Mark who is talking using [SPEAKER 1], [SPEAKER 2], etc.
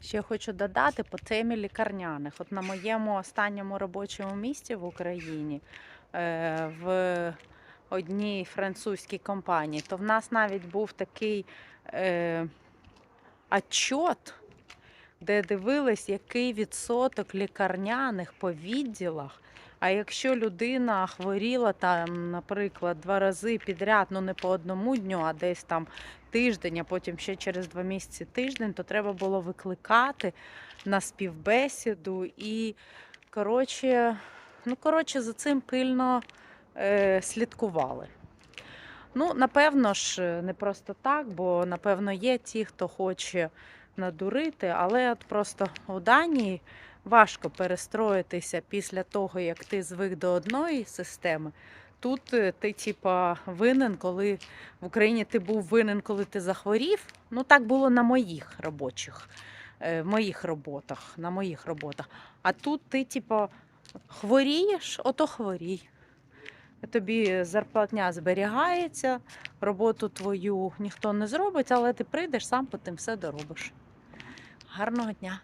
[SPEAKER 1] Ще хочу додати по темі лікарняних. От на моєму останньому робочому місці в Україні е, в одній французькій компанії, то в нас навіть був такий е, отчет, де дивились, який відсоток лікарняних по відділах. А якщо людина хворіла там, наприклад, два рази підряд, ну не по одному дню, а десь там тиждень, а потім ще через два місяці тиждень, то треба було викликати на співбесіду і коротше, ну, коротше, за цим пильно е, слідкували. Ну, напевно ж, не просто так, бо напевно є ті, хто хоче надурити, але от просто у Данії важко перестроїтися після того, як ти звик до одної системи. Тут е, ти, типа, винен, коли в Україні ти був винен, коли ти захворів. Ну, так було на моїх робочих, е, в моїх роботах, на моїх роботах. А тут ти, типа, хворієш, ото хворій. Тобі зарплатня зберігається, роботу твою ніхто не зробить, але ти прийдеш, сам потім все доробиш. Гарного дня!